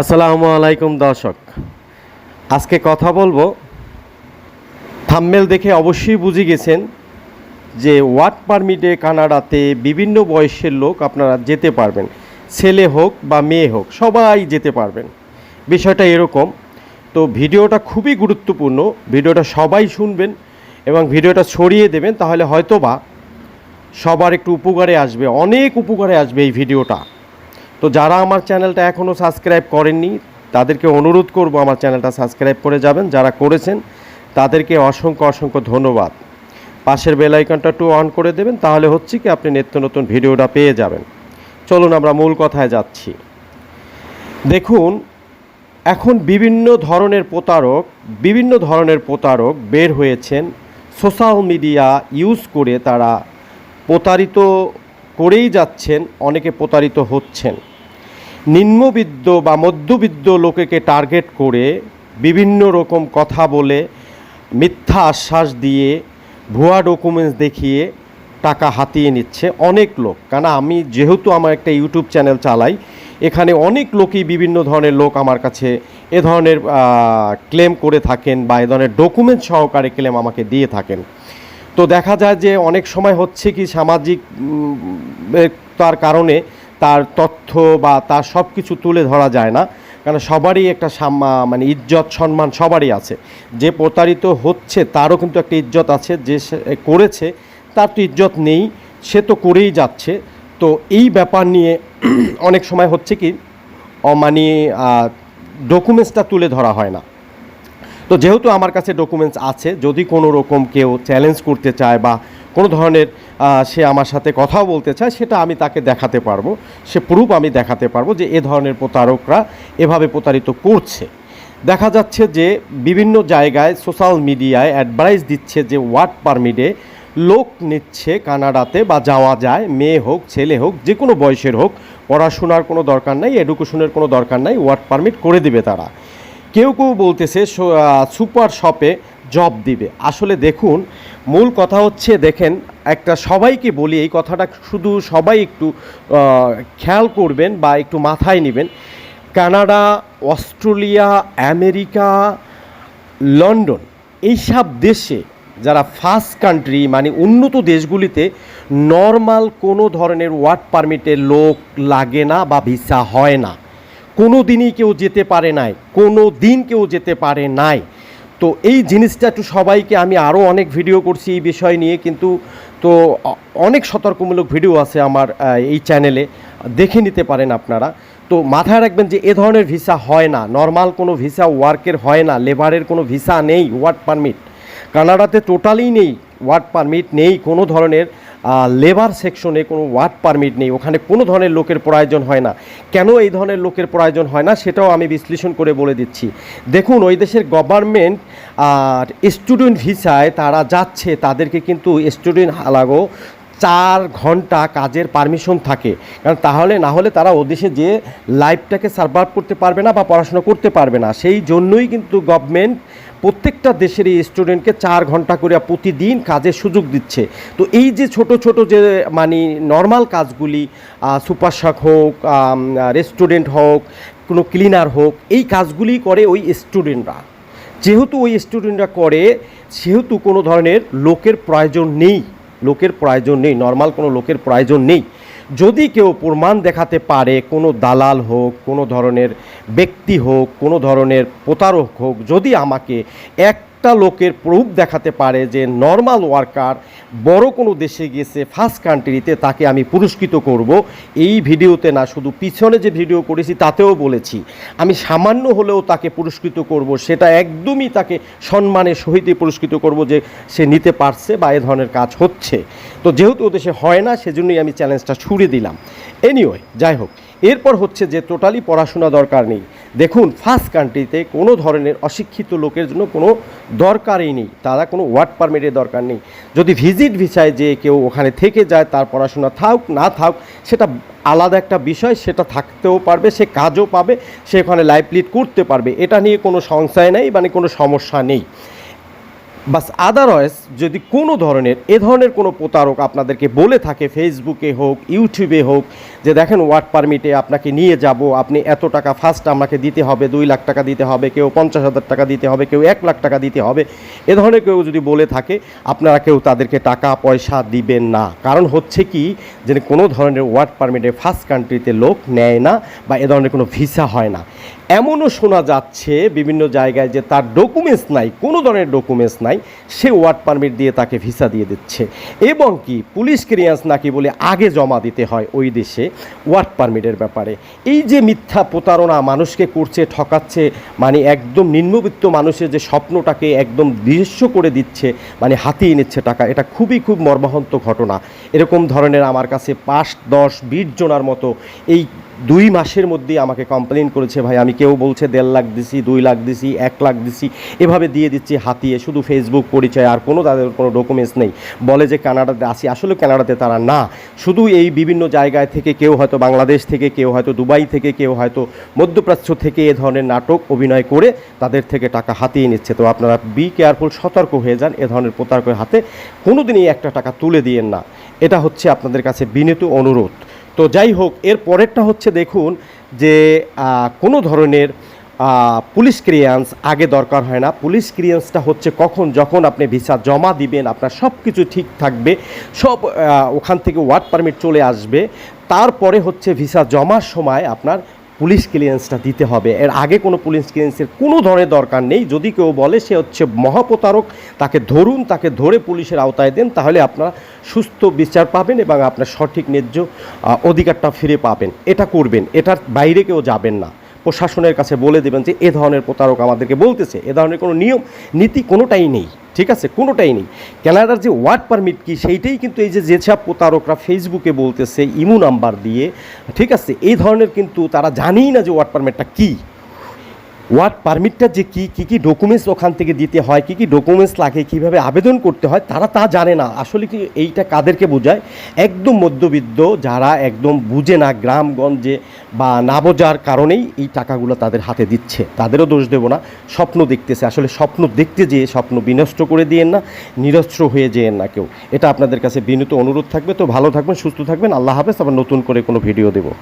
আসসালামু আলাইকুম দর্শক। আজকে কথা বলব থাম্মেল দেখে অবশ্যই বুঝে গেছেন যে ওয়ার্ক পারমিটে কানাডাতে বিভিন্ন বয়সের লোক আপনারা যেতে পারবেন। ছেলে হোক বা মেয়ে হোক, সবাই যেতে পারবেন। বিষয়টা এরকম। তো ভিডিওটা খুবই গুরুত্বপূর্ণ, ভিডিওটা সবাই শুনবেন এবং ভিডিওটা ছড়িয়ে দেবেন, তাহলে হয়তো বা সবার একটু উপকারে আসবে, অনেক উপকারে আসবে এই ভিডিওটা। তো যারা আমার চ্যানেলটা এখনও সাবস্ক্রাইব করেননি, তাদেরকে অনুরোধ করব আমার চ্যানেলটা সাবস্ক্রাইব করে যাবেন। যারা করেছেন, তাদেরকে অসংখ্য অসংখ্য ধন্যবাদ। পাশের বেল আইকনটা একটু অন করে দেবেন, তাহলে হচ্ছে কি আপনি নিত্য নতুন ভিডিওটা পেয়ে যাবেন। চলুন আমরা মূল কথায় যাচ্ছি। দেখুন, এখন বিভিন্ন ধরনের প্রতারক, বিভিন্ন ধরনের প্রতারক বের হয়েছেন। সোশ্যাল মিডিয়া ইউজ করে তারা প্রতারিত করেই যাচ্ছেন, অনেকে প্রতারিত হচ্ছেন। নিম্নবিত্ত বা মধ্যবিত্ত লোকেকে টার্গেট করে বিভিন্ন রকম কথা বলে, মিথ্যা আশ্বাস দিয়ে, ভুয়া ডকুমেন্টস দেখিয়ে টাকা হাতিয়ে নিচ্ছে অনেক লোক। কারণ আমি যেহেতু আমার একটা ইউটিউব চ্যানেল চালাই, এখানে অনেক লোকই বিভিন্ন ধরনের লোক আমার কাছে এ ধরনের ক্লেম করে থাকেন বা এ ধরনের ডকুমেন্ট সহকারে ক্লেম আমাকে দিয়ে থাকেন। তো দেখা যায় যে অনেক সময় হচ্ছে কি সামাজিক তার কারণে তার তথ্য বা তার সব কিছু তুলে ধরা যায় না। কারণ সবারই একটা মানে ইজ্জত, সম্মান সবারই আছে। যে প্রতারিত হচ্ছে তারও কিন্তু একটা ইজ্জত আছে। যে করেছে তার তো ইজ্জত নেই, সে তো করেই যাচ্ছে। তো এই ব্যাপার নিয়ে অনেক সময় হচ্ছে কি মানে ডকুমেন্টসটা তুলে ধরা হয় না। তো যেহেতু আমার কাছে ডকুমেন্টস আছে, যদি কোনো রকম কেউ চ্যালেঞ্জ করতে চায় বা কোনো ধরনের সে আমার সাথে কথাও বলতে চায়, সেটা আমি তাকে দেখাতে পারব। সে প্রুফ আমি দেখাতে পারব যে এ ধরনের প্রতারকরা এভাবে প্রতারিত করছে। দেখা যাচ্ছে যে বিভিন্ন জায়গায় সোশ্যাল মিডিয়ায় অ্যাডভাইস দিচ্ছে যে ওয়ার্ড পারমিটে লোক নিচ্ছে কানাডাতে বা যাওয়া যায়, মেয়ে হোক, ছেলে হোক, যে কোনো বয়সের হোক, পড়াশোনার কোনো দরকার নাই, এডুকেশনের কোনো দরকার নাই ওয়ার্ক পারমিট করে দিবে তারা। কেউ কেউ বলতেছে সুপার শপে জব দিবে। আসলে দেখুন, মূল কথা হচ্ছে, দেখেন, একটা সবাইকে বলি, এই কথাটা শুধু সবাই একটু খেয়াল করবেন বা একটু মাথায় নেবেন। কানাডা, অস্ট্রেলিয়া, আমেরিকা, লন্ডন, এইসব দেশে যারা ফার্স্ট কান্ট্রি মানে উন্নত দেশগুলিতে নর্মাল কোনো ধরনের ওয়ার্ক পারমিটের লোক লাগে না বা ভিসা হয় না। কোনো দিনই কেউ যেতে পারে নাই কোনো দিন কেউ যেতে পারে নাই। তো এই জিনিসটা একটু সবাইকে, আমি আরও অনেক ভিডিও করছি এই বিষয় নিয়ে, কিন্তু তো অনেক সতর্কমূলক ভিডিও আছে আমার এই চ্যানেলে দেখে নিতে পারেন আপনারা। তো মাথায় রাখবেন যে এ ধরনের ভিসা হয় না। নর্মাল কোনো ভিসা ওয়ার্কের হয় না। লেবারের কোনো ভিসা নেই ওয়ার্ক পারমিট কানাডাতে টোটালি নেই ওয়ার্ক পারমিট নেই কোনো ধরনের। লেবার সেকশনে কোনো ওয়ার্ড পারমিট নেই, ওখানে কোনো ধরনের লোকের প্রয়োজন হয় না। কেন এই ধরনের লোকের প্রয়োজন হয় না, সেটাও আমি বিশ্লেষণ করে বলে দিচ্ছি। দেখুন, ওই দেশের গভর্নমেন্ট আর স্টুডেন্ট ভিসায় তারা যাচ্ছে, তাদেরকে কিন্তু স্টুডেন্ট হালাগো চার ঘণ্টা কাজের পারমিশন থাকে। কারণ তাহলে না হলে তারা ওদেশে যে লাইফটাকে সার্ভাইভ করতে পারবে না বা পড়াশোনা করতে পারবে না, সেই জন্যই কিন্তু গভর্নমেন্ট প্রত্যেকটা দেশের এই স্টুডেন্টকে চার ঘণ্টা করে প্রতিদিন কাজের সুযোগ দিচ্ছে। তো এই যে ছোট ছোট যে মানে নর্মাল কাজগুলি সুপার শাক হোক রেস্টুরেন্ট হোক, কোনো ক্লিনার হোক, এই কাজগুলি করে ওই স্টুডেন্টরা যেহেতু ওই স্টুডেন্টরা করে, সেহেতু কোনো ধরনের লোকের প্রয়োজন নেই। লোকের প্রয়োজন নেই নর্মাল কোনো লোকের প্রয়োজন নেই। যদি কেউ প্রমাণ দেখাতে পারে, কোনো দালাল হোক, কোনো ধরনের ব্যক্তি হোক, কোনো ধরনের প্রতারক হোক, যদি আমাকে একটা লোকের প্রুফ দেখাতে পারে যে নর্মাল ওয়ার্কার বড় কোনো দেশে গিয়েছে ফার্স্ট কান্ট্রিতে তাকে আমি পুরস্কৃত করব। এই ভিডিওতে না, শুধু পিছনে যে ভিডিও করেছি তাতেও বলেছি। আমি সামান্য হলেও তাকে পুরস্কৃত করব, সেটা একদমই তাকে সম্মানের সহিত পুরস্কৃত করব যে সে নিতে পারছে বা এ ধরনের কাজ হচ্ছে। তো যেহেতু ও দেশে হয় না, সেজন্যই আমি চ্যালেঞ্জটা ছুড়ে দিলাম। এনিওয়ে যাই হোক এরপর হচ্ছে যে টোটালি পড়াশোনা দরকার নেই। দেখুন ফার্স্ট কান্ট্রিতে কোনো ধরনের অশিক্ষিত লোকের জন্য কোনো দরকারই নেই। তারা কোনো ওয়ার্ক পারমিটের দরকার নেই। যদি ভিজিট ভিসায় যে কেউ ওখানে থেকে যায়, তার পড়াশোনা থাক, না থাক, সেটা আলাদা একটা বিষয়, সেটা থাকতেও পারবে, সে কাজও পাবে, সে ওখানে লাইফ লিড করতে পারবে। এটা নিয়ে কোনো সংশয় নেই মানে কোনো সমস্যা নেই। বাস আদারওয়াইজ যদি কোনো ধরনের, এ ধরনের কোনো প্রতারক আপনাদেরকে বলে থাকে ফেসবুকে হোক ইউটিউবে হোক, যে দেখেন ওয়ার্ক পারমিটে আপনাকে নিয়ে যাব, আপনি এত টাকা ফার্স্ট আমাকে দিতে হবে, দুই লাখ টাকা দিতে হবে, কেউ পঞ্চাশ হাজার টাকা দিতে হবে, কেউ এক লাখ টাকা দিতে হবে, এ ধরনের কেউ যদি বলে থাকে, আপনারা কেউ তাদেরকে টাকা পয়সা দিবেন না। কারণ হচ্ছে কি যে কোনো ধরনের ওয়ার্ক পারমিটে ফার্স্ট কান্ট্রিতে লোক নেয় না বা এ ধরনের কোনো ভিসা হয় না। এমনও শোনা যাচ্ছে বিভিন্ন জায়গায় যে তার ডকুমেন্টস নাই, কোনো ধরনের ডকুমেন্টস নাই, সে ওয়ার্ড পারমিট দিয়ে তাকে ভিসা দিয়ে দিচ্ছে। এবং কি, পুলিশ ক্লিয়ারেন্স নাকি বলে আগে জমা দিতে হয় ওই দেশে ওয়ার্ড পারমিটের ব্যাপারে। এই যে মিথ্যা প্রতারণা মানুষকে করছে, ঠকাচ্ছে মানে একদম নিম্নবিত্ত মানুষের যে স্বপ্নটাকে একদম দৃশ্য করে দিচ্ছে মানে হাতিয়ে নিচ্ছে টাকা, এটা খুবই খুব মর্মাহন্ত ঘটনা। এরকম ধরনের আমার কাছে পাঁচ, দশ, বিশ জনার মতো এই দুই মাসের মধ্যেই আমাকে কমপ্লেন করেছে, ভাই, আমি কেউ বলছে দেড় লাখ দিছি, দুই লাখ দিছি, এক লাখ দিছি। এভাবে দিয়ে দিচ্ছি হাতিয়ে, শুধু ফেসবুক পরিচয়, আর কোনো তাদের কোনো ডকুমেন্টস নেই। বলে যে কানাডাতে আসি আসলে কানাডাতে তারা না। শুধু এই বিভিন্ন জায়গায় থেকে কেউ হয়তো বাংলাদেশ থেকে, কেউ হয়তো দুবাই থেকে, কেউ হয়তো মধ্যপ্রাচ্য থেকে এ ধরনের নাটক অভিনয় করে তাদের থেকে টাকা হাতিয়ে নিচ্ছে। তো আপনারা বি কেয়ারফুল সতর্ক হয়ে যান এ ধরনের প্রতারকের হাতে। কোনোদিনই একটা টাকা তুলে দিয়েন না। এটা হচ্ছে আপনাদের কাছে বিনীত অনুরোধ। তো যাই হোক, এর পরেরটা হচ্ছে দেখুন যে কোনো ধরনের পুলিশ ক্লিয়ারেন্স আগে দরকার হয় না। পুলিশ ক্লিয়ারেন্সটা হচ্ছে কখন, যখন আপনি ভিসা জমা দিবেন, আপনার সব কিছু ঠিক থাকবে, সব ওখান থেকে ওয়ার্ড পারমিট চলে আসবে। তারপরে হচ্ছে ভিসা জমার সময় আপনার পুলিশ ক্লিয়ারেন্সটা দিতে হবে। এর আগে কোনো পুলিশ ক্লিয়ারেন্সের কোনো ধরনের দরকার নেই। যদি কেউ বলে সে হচ্ছে মহাপ্রতারক, তাকে ধরুন, তাকে ধরে পুলিশের আওতায় দেন, তাহলে আপনারা সুস্থ বিচার পাবেন এবং আপনার সঠিক ন্যায্য অধিকারটা ফিরে পাবেন। এটা করবেন। এটার বাইরে কেউ যাবেন না। প্রশাসনের কাছে বলে দেবেন যে এ ধরনের প্রতারক আমাদেরকে বলতেছে। এ ধরনের কোনো নিয়ম, নীতি কোনোটাই নেই। ঠিক আছে? কোনোটাই নেই। ক্যানাডার যে ওয়ার্ড পারমিট কি সেইটাই কিন্তু এই যে যেসব প্রতারকরা ফেসবুকে বলতেছে, ইমু নাম্বার দিয়ে, ঠিক আছে? এই ধরনের কিন্তু তারা জানেই না যে ওয়ার্ড পারমিটটা কী। ওয়ার্ক পারমিটটা যে কী কী কী ডকুমেন্টস ওখান থেকে দিতে হয়, কী কী ডকুমেন্টস লাগে, কীভাবে আবেদন করতে হয়, তারা তা জানে না। আসলে কি এইটা কাদেরকে বোঝায়? একদম মধ্যবিত্ত যারা একদম বুঝে না গ্রামগঞ্জে বা না বোঝার কারণেই এই টাকাগুলো তাদের হাতে দিচ্ছে। তাদেরও দোষ দেবো না, স্বপ্ন দেখতেছে। আসলে স্বপ্ন দেখতে যেয়ে স্বপ্ন বিনষ্ট করে দিয়েন না, নিরস্ত্র হয়ে যেয়েন না কেউ। এটা আপনাদের কাছে বিনীত অনুরোধ থাকবে। তো ভালো থাকবেন, সুস্থ থাকবেন। আল্লাহ হাফেজ। আবার নতুন করে কোনো ভিডিও দেবো।